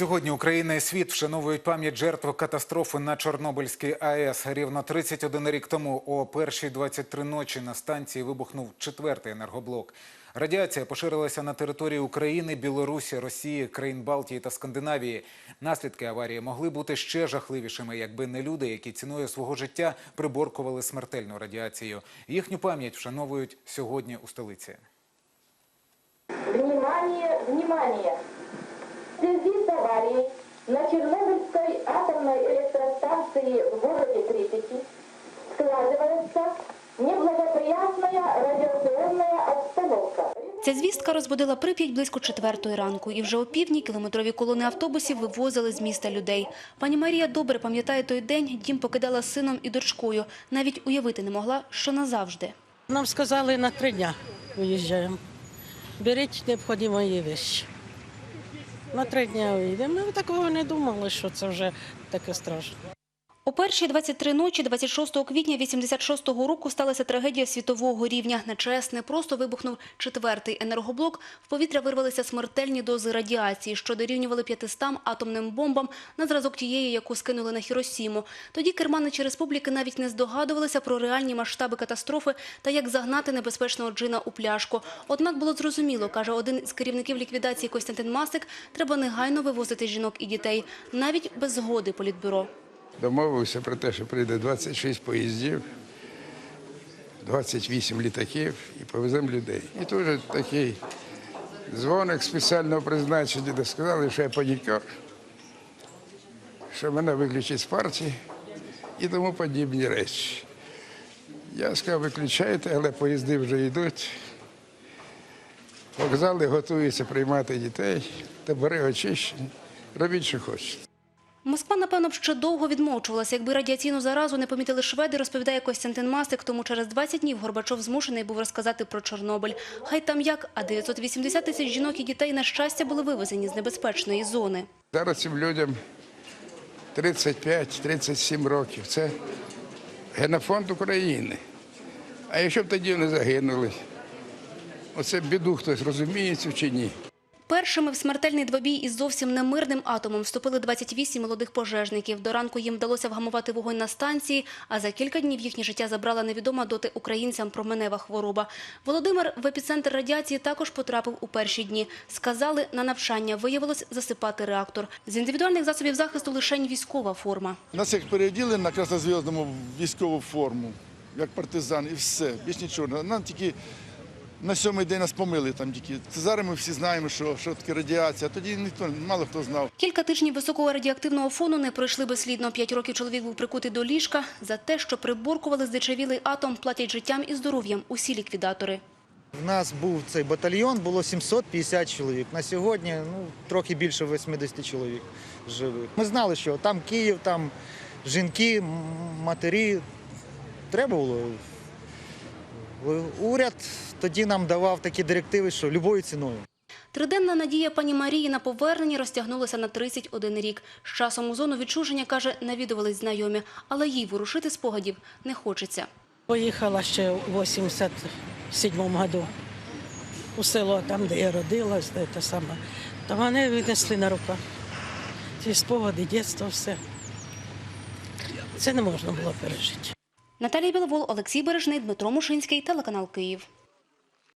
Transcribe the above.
Сьогодні Україна і світ вшановують пам'ять жертв катастрофи на Чорнобильській АЕС. Рівно 31 рік тому о першій 23 ночі на станції вибухнув четвертий енергоблок. Радіація поширилася на території України, Білорусі, Росії, країн Балтії та Скандинавії. Наслідки аварії могли бути ще жахливішими, якби не люди, які ціною свого життя приборкували смертельну радіацію. Їхню пам'ять вшановують сьогодні у столиці. Внимание, внимание! В связи с аварией на Чернобыльской атомной электростанции в городе Припяти складывается неблагоприятная радиационная обстановка. Ця звістка розбудила Прип'ять близько четвертої ранку. І вже о півдні кілометрові колони автобусів вивозили з міста людей. Пані Марія добре пам'ятає той день, дім покидала з сином і дочкою. Навіть уявити не могла, що назавжди. Нам сказали на три дня виїжджаємо. Беріть необхідні речі. На три дні виїдемо. Ми такого не думали, що це вже таке страшне. О першій 23 ночі 26 квітня 86-го року сталася трагедія світового рівня. На ЧАЕС не просто вибухнув четвертий енергоблок. В повітря вирвалися смертельні дози радіації, що дорівнювали 500 атомним бомбам на зразок тієї, яку скинули на Хіросіму. Тоді керманичі республіки навіть не здогадувалися про реальні масштаби катастрофи та як загнати небезпечного джина у пляшку. Однак було зрозуміло, каже один з керівників ліквідації Костянтин Масик, треба негайно вивозити жінок і дітей, навіть без згоди політбюро. Домовився про те, що прийде 26 поїздів, 28 літаків і повеземо людей. І тут такий дзвоник спеціального призначення, де сказали, що я панікер, що мене виключать з партії і тому подібні речі. Я сказав, виключайте, але поїзди вже йдуть. Вокзали готуються приймати дітей, табори очищені. Робіть, що хочете. Москва, напевно, б ще довго відмовчувалася. Якби радіаційну заразу не помітили шведи, розповідає Костянтин Масик, тому через 20 днів Горбачов змушений був розказати про Чорнобиль. Хай там як, а 980 тисяч жінок і дітей, на щастя, були вивезені з небезпечної зони. Зараз цим людям 35-37 років. Це генофонд України. А якщо б тоді вони загинули, оце біду хтось розуміє цю чи ні. Першими в смертельний двобій із зовсім немирним атомом вступили 28 молодих пожежників. До ранку їм вдалося вгамувати вогонь на станції, а за кілька днів їхнє життя забрала невідома доти українцям променева хвороба. Володимир в епіцентр радіації також потрапив у перші дні. Сказали, на навчання виявилось засипати реактор. З індивідуальних засобів захисту лишень військова форма. Нас як переоділи на краснозв'язному військову форму, як партизан, і все, більш нічого. Нам тільки на сьомий день нас помили там тільки. Це зараз ми всі знаємо, що, що таке радіація. Тоді ніхто мало хто знав. Кілька тижнів високого радіоактивного фону не пройшли безслідно. П'ять років чоловік був прикутий до ліжка. За те, що приборкували здичавілий атом, платять життям і здоров'ям усі ліквідатори. У нас був цей батальйон, було 750 чоловік. На сьогодні ну, трохи більше 80 чоловік живих. Ми знали, що там Київ, там жінки, матері. Треба було. Уряд тоді нам давав такі директиви, що любою ціною. Триденна надія пані Марії на повернення розтягнулася на 31 рік. З часом у зону відчуження, каже, навідувались знайомі, але їй ворушити спогадів не хочеться. Поїхала ще у 87-му году у село, там, де я родилась, де те саме. Та мене віднесли на руках. Ці спогади, дитинство, все. Це не можна було пережити. Наталія Біловол, Олексій Бережний, Дмитро Мушинський, телеканал Київ.